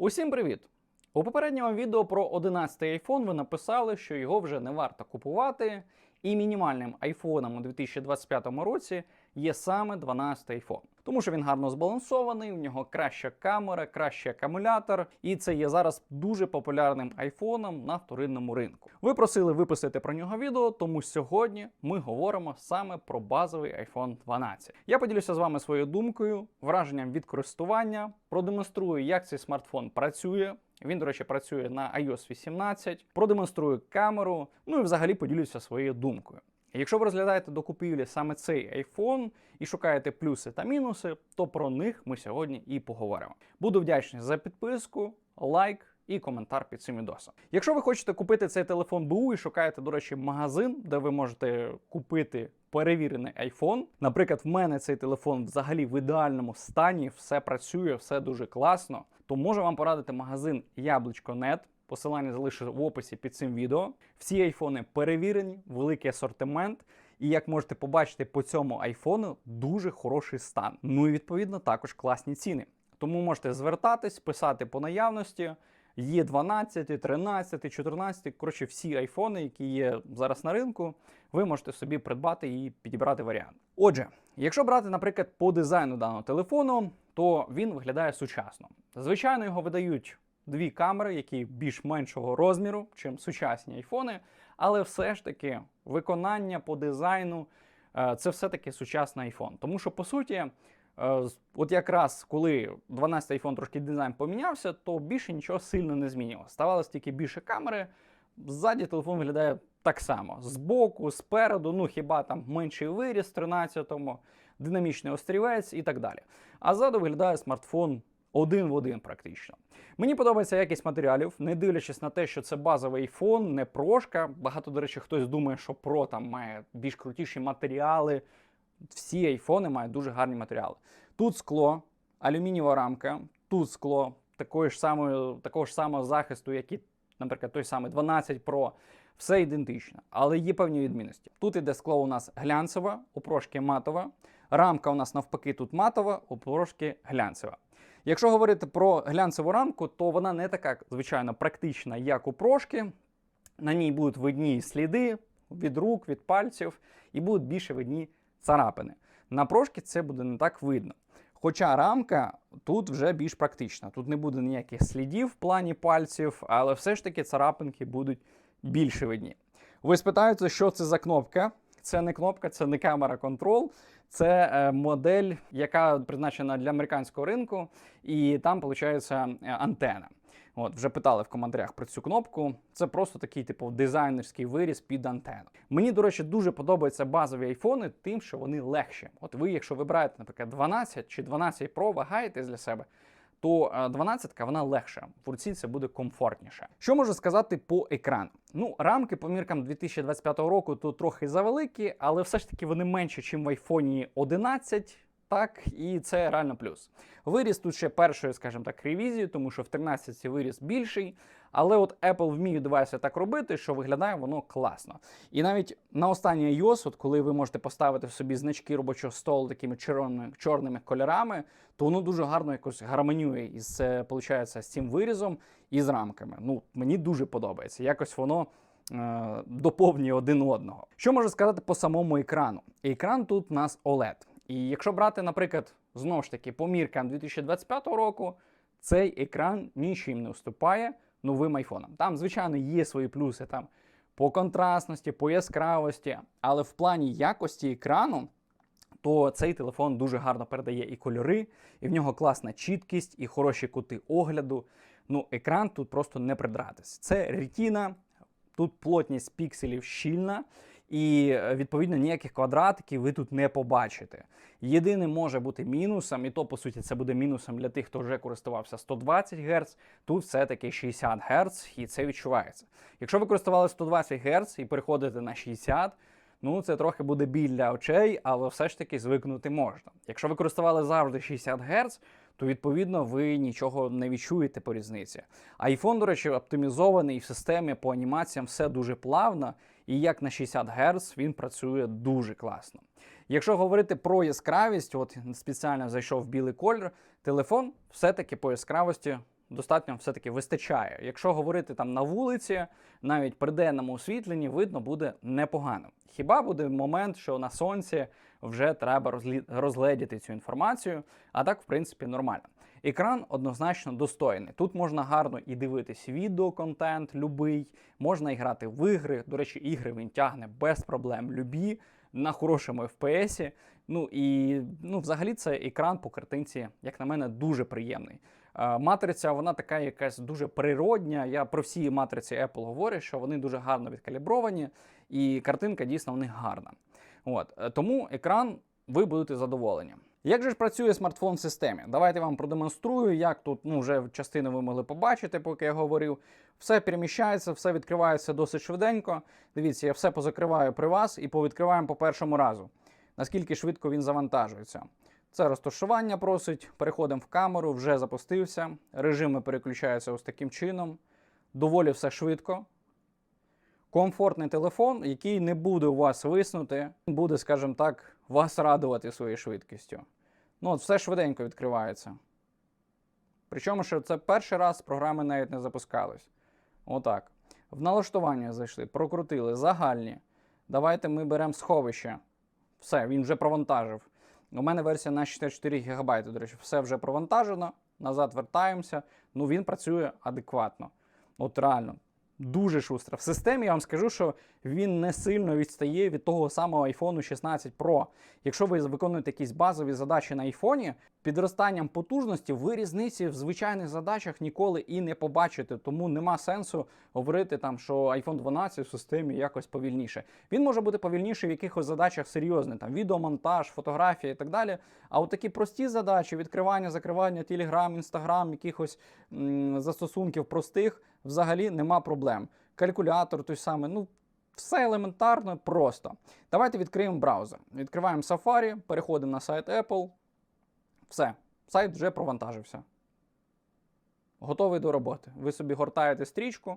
Усім привіт! У попередньому відео про 11 iPhone ви написали, що його вже не варто купувати, і мінімальним айфоном у 2025 році є саме 12 iPhone. Тому що він гарно збалансований, у нього краща камера, кращий акумулятор, і це є зараз дуже популярним айфоном на вторинному ринку. Ви просили виписати про нього відео, тому сьогодні ми говоримо саме про базовий iPhone 12. Я поділюся з вами своєю думкою, враженням від користування, продемонструю, як цей смартфон працює. Він, до речі, працює на iOS 18, продемонструю камеру, ну і взагалі поділюся своєю думкою. Якщо ви розглядаєте до купівлі саме цей iPhone і шукаєте плюси та мінуси, то про них ми сьогодні і поговоримо. Буду вдячний за підписку, лайк і коментар під цим відосом. Якщо ви хочете купити цей телефон БУ і шукаєте, до речі, магазин, де ви можете купити перевірений iPhone. Наприклад, в мене цей телефон взагалі в ідеальному стані, все працює, все дуже класно. То можу вам порадити магазин Яблучко.нет. Посилання залишу в описі під цим відео. Всі айфони перевірені, великий асортимент. І як можете побачити по цьому айфону, дуже хороший стан. Ну і відповідно також класні ціни. Тому можете звертатись, писати по наявності. Є 12, 13, 14, коротше, всі айфони, які є зараз на ринку, ви можете собі придбати і підібрати варіант. Отже, якщо брати, наприклад, по дизайну даного телефону, то він виглядає сучасно. Звичайно, його видають дві камери, які більш меншого розміру, чим сучасні айфони, але все ж таки виконання по дизайну е, це все-таки сучасний айфон. Тому що, по суті, от якраз коли 12 iPhone трошки дизайн помінявся, то більше нічого сильно не змінилося. Ставалось тільки більше камери. Ззаді телефон виглядає так само: збоку, спереду, ну хіба там менший виріс в 13-му, динамічний острівець і так далі. А ззаду виглядає смартфон один в один практично. Мені подобається якість матеріалів, не дивлячись на те, що це базовий iPhone, не прошка. Багато, до речі, хтось думає, що Pro там має більш крутіші матеріали. Всі айфони мають дуже гарні матеріали. Тут скло, алюмінієва рамка, тут скло такої ж самої, такого ж самого захисту, як і, наприклад, той самий 12 Pro. Все ідентично, але є певні відмінності. Тут іде скло у нас глянцеве, у прошки матова. Рамка у нас навпаки тут матова, у прошки глянцева. Якщо говорити про глянцеву рамку, то вона не така, звичайно, практична, як у прошки. На ній будуть видні сліди від рук, від пальців, і будуть більше видні царапини. На прошки це буде не так видно. Хоча рамка тут вже більш практична. Тут не буде ніяких слідів в плані пальців, але все ж таки царапинки будуть більше видні. Ви спитаєте, що це за кнопка? Це не кнопка, це не камера контрол. Це е, модель, яка призначена для американського ринку, і там виходить антена. От, вже питали в коментарях про цю кнопку. Це просто такий, типу, дизайнерський виріз під антенну. Мені, до речі, дуже подобаються базові айфони, тим, що вони легші. От ви, якщо вибираєте, наприклад, 12 чи 12 Pro, вагаєтесь для себе. То 12-ка вона легша, в руці це буде комфортніше. Що можу сказати по екрану? Ну, рамки по міркам 2025 року тут трохи завеликі, але все ж таки вони менші, ніж в айфоні 11. Так, і це реально плюс. Виріс тут ще першої, скажімо так, ревізії, тому що в 13 виріс більший. Але от Apple вміє девайси так робити, що виглядає воно класно. І навіть на останній iOS, от коли ви можете поставити в собі значки робочого столу такими чорними чорними кольорами, то воно дуже гарно якось гармонює із виходить, з цим вирізом і з рамками. Ну, мені дуже подобається. Якось воно. е, Доповнює один одного. Що можу сказати по самому екрану? Екран тут у нас OLED. І якщо брати, наприклад, знову ж таки, по міркам 2025 року, цей екран нічим не уступає новим айфонам. Там, звичайно, є свої плюси там по контрастності, по яскравості, але в плані якості екрану. То цей телефон дуже гарно передає і кольори, і в нього класна чіткість, і хороші кути огляду. Ну, екран тут просто не придратись. Це ретіна, тут плотність пікселів щільна, і е, відповідно ніяких квадратиків ви тут не побачите. Єдине може бути мінусом, і то по суті це буде мінусом для тих, хто вже користувався 120 Гц, тут все-таки 60 Гц, і це відчувається. Якщо ви користувалися 120 Гц і переходите на 60, ну це трохи буде біль для очей, але все ж таки звикнути можна. Якщо ви користували завжди 60 Гц, то відповідно ви нічого не відчуєте по різниці. iPhone, до речі, оптимізований в системі по анімаціям все дуже плавно, і як на 60 Гц він працює дуже класно. Якщо говорити про яскравість, от спеціально зайшов білий колір, телефон все-таки по яскравості достатньо все-таки вистачає. Якщо говорити там на вулиці, навіть при денному освітленні видно буде непогано. Хіба буде момент, що на сонці вже треба розлі- цю інформацію, а так, в принципі, нормально. Екран однозначно достойний. Тут можна гарно і дивитись відеоконтент, любий, можна і грати в ігри. До речі, ігри він тягне без проблем любі на хорошому FPS. Ну і ну, взагалі це екран по картинці, як на мене, дуже приємний. Е, Матриця, вона така якась дуже природня. Я про всі матриці Apple говорю, що вони дуже гарно відкалібровані, і картинка дійсно в них гарна. От е, тому екран ви будете задоволені. Як же ж працює смартфон в системі? Давайте вам продемонструю, як тут ну, вже частину ви могли побачити, поки я говорив. Все переміщається, все відкривається досить швиденько. Дивіться, я все позакриваю при вас і повідкриваємо по першому разу. Наскільки швидко він завантажується. Це розташування просить. Переходимо в камеру, вже запустився. Режими переключаються ось таким чином. Доволі все швидко. Комфортний телефон, який не буде у вас виснути, буде, скажімо так, вас радувати своєю швидкістю. Ну, от все швиденько відкривається. Причому, що це перший раз програми навіть не запускались. Отак. В налаштування зайшли, прокрутили, загальні. Давайте ми беремо сховище. Все, він вже провантажив. У мене версія на 64 ГБ, до речі, все вже провантажено. Назад вертаємося. Ну він працює адекватно. От реально, дуже шустро. В системі я вам скажу, що він не сильно відстає від того самого iPhone 16 Pro. Якщо ви виконуєте якісь базові задачі на iPhone, підростанням потужності ви різниці в звичайних задачах ніколи і не побачите. Тому нема сенсу говорити там, що iPhone 12 в системі якось повільніше. Він може бути повільніший в якихось задачах серйозних, там відеомонтаж, фотографія і так далі. А от такі прості задачі, відкривання, закривання, Telegram, Instagram, якихось м, застосунків простих, взагалі нема проблем. Калькулятор той самий, ну. Все елементарно, просто. Давайте відкриємо браузер. Відкриваємо Safari, переходимо на сайт Apple. Все, сайт вже провантажився. Готовий до роботи. Ви собі гортаєте стрічку,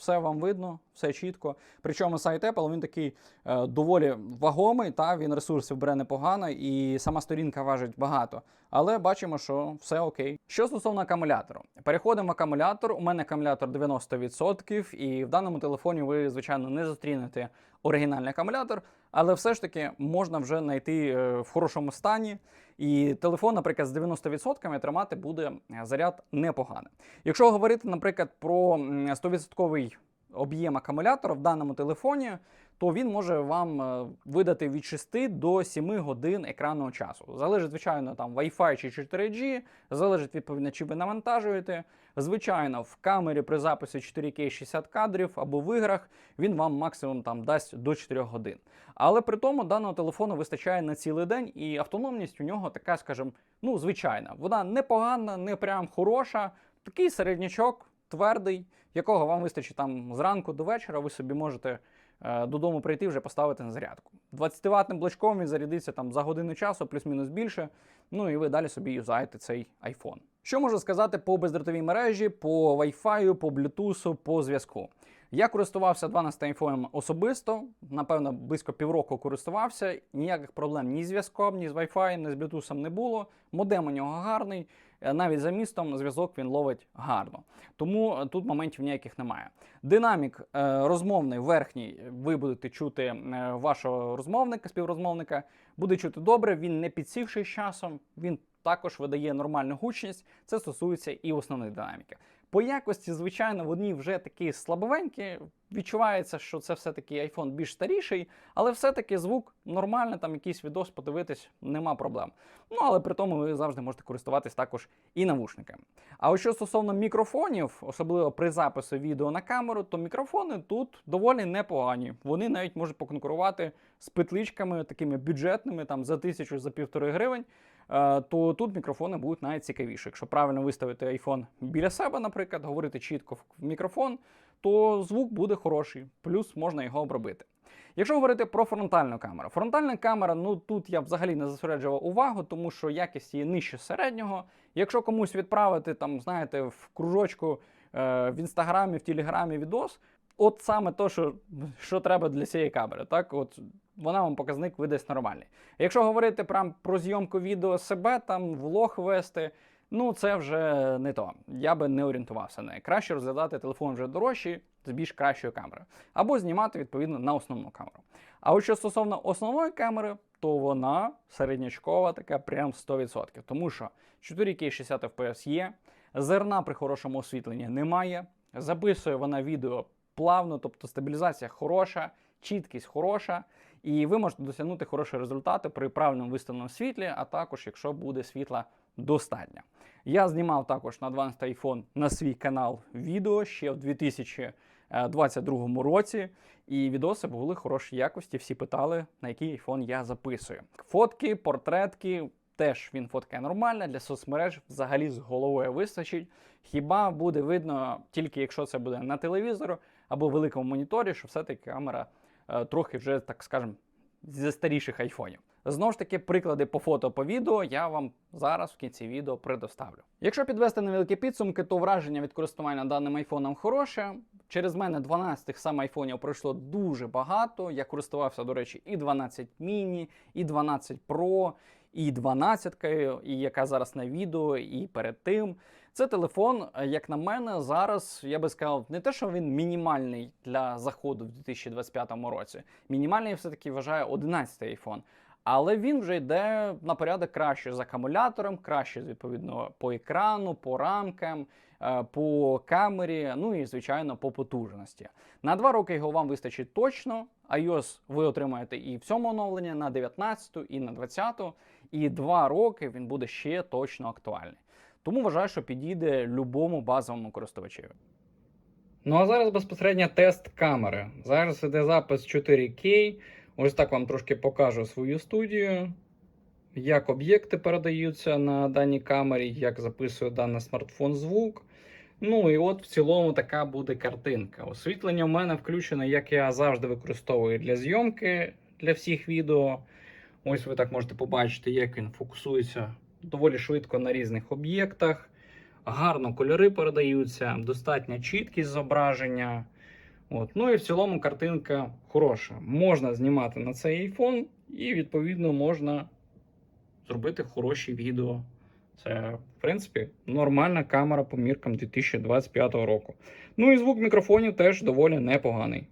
все вам видно, все чітко. Причому сайт Apple він такий е, доволі вагомий, та він ресурсів бере непогано, і сама сторінка важить багато. Але бачимо, що все окей. Що стосовно акумулятору, переходимо в акумулятор. У мене акумулятор 90%, і в даному телефоні ви, звичайно, не зустрінете оригінальний акумулятор, але все ж таки можна вже знайти е, в хорошому стані. І телефон, наприклад, з 90% тримати буде е, заряд непоганий. Якщо говорити, наприклад, про м, 100% об'єм акумулятора в даному телефоні, то він може вам е, видати від 6 до 7 годин екранного часу. Залежить, звичайно, там Wi-Fi чи 4G, залежить відповідно, чи ви навантажуєте. Звичайно, в камері при записі 4K 60 кадрів або в іграх він вам максимум там дасть до 4 годин. Але при тому даного телефону вистачає на цілий день, і автономність у нього така, скажімо, ну, звичайна. Вона непогана, не прям хороша, такий середнячок, твердий, якого вам вистачить там зранку до вечора, ви собі можете е, додому прийти вже поставити на зарядку. 20-ваттним блочком він зарядиться там за годину часу, плюс-мінус більше. Ну і ви далі собі юзаєте цей iPhone. Що можу сказати по бездротовій мережі, по Wi-Fi, по Bluetooth, по зв'язку? Я користувався 12 iPhone особисто, напевно, близько півроку користувався. Ніяких проблем ні з зв'язком, ні з Wi-Fi, ні з Bluetooth не було. Модем у нього гарний. е, Навіть за містом зв'язок він ловить гарно. Тому е, тут моментів ніяких немає. Динамік е, розмовний верхній, ви будете чути вашого розмовника, співрозмовника, буде чути добре, він не підсівший часом, він також видає нормальну гучність. Це стосується і основної динаміки. По якості, звичайно, вони вже такі слабовенькі. Відчувається, що це все-таки iPhone більш старіший, але все-таки звук нормальний, там якийсь відос подивитись, нема проблем. Ну, але при тому ви завжди можете користуватись також і навушниками. А ось що стосовно мікрофонів, особливо при записі відео на камеру, то мікрофони тут доволі непогані. Вони навіть можуть поконкурувати з петличками такими бюджетними, там за тисячу, за півтори гривень. Е, То тут мікрофони будуть навіть цікавіше. Якщо правильно виставити iPhone біля себе, наприклад, говорити чітко в мікрофон, то звук буде хороший, плюс можна його обробити. Якщо говорити про фронтальну камеру, фронтальна камера, ну тут я взагалі не зосереджував увагу, тому що якість її нижче середнього. Якщо комусь відправити там, знаєте, в кружочку е, в інстаграмі, в телеграмі відос, от саме то, що, що треба для цієї камери, так от вона вам показник видасть нормальний. Якщо говорити прям про зйомку відео себе, там влог вести, Ну, це вже не то. Я би не орієнтувався на неї. Краще розглядати телефон вже дорожчий з більш кращою камерою. Або знімати відповідно на основну камеру. А от що стосовно основної камери, то вона середнячкова, така прям 100%. Тому що 4К 60 FPS є, зерна при хорошому освітленні немає. Записує вона відео плавно, тобто стабілізація хороша, чіткість хороша, і ви можете досягнути хороші результати при правильному виставленому світлі, а також якщо буде світла достатньо. Я знімав також на Advanced iPhone на свій канал відео ще в 2022 році, і відоси були хорошої якості. Всі питали, на який iPhone я записую. Фотки, портретки. Теж він фоткає нормально, для соцмереж взагалі з головою вистачить. Хіба буде видно тільки якщо це буде на телевізору або великому моніторі, що все-таки камера е, трохи вже, так скажемо, зі старіших айфонів. Знову ж таки, приклади по фото по відео я вам зараз в кінці відео предоставлю. Якщо підвести невеликі підсумки, то враження від користування даним айфоном хороше. Через мене 12 саме айфонів пройшло дуже багато. Я користувався, до речі, і 12 міні, і 12 Pro, і 12, і яка зараз на відео, і перед тим. Це телефон, е, як на мене, зараз я би сказав, не те, що він мінімальний для заходу в 2025 році. Мінімальний все-таки вважаю 11 iPhone. Але він вже йде на порядок краще з акумулятором, краще відповідно по екрану, по рамкам, е, по камері, ну і звичайно по потужності. На два роки його вам вистачить точно. iOS ви отримаєте і в цьому оновленні на 19 і на 20 і два роки він буде ще точно актуальний. Тому вважаю, що підійде любому базовому користувачеві. Ну а зараз безпосередньо тест камери. Зараз іде запис 4К. Ось так вам трошки покажу свою студію, як об'єкти передаються на даній камері, як записує даний смартфон звук. Ну і от в цілому така буде картинка. Освітлення у мене включене, як я завжди використовую для зйомки для всіх відео. Ось ви так можете побачити, як він фокусується доволі швидко на різних об'єктах. Гарно кольори передаються, достатня чіткість зображення. От. Ну і в цілому картинка хороша. Можна знімати на цей iPhone і, відповідно, можна зробити хороші відео. Це, в принципі, нормальна камера по міркам 2025 року. Ну і звук мікрофонів теж доволі непоганий.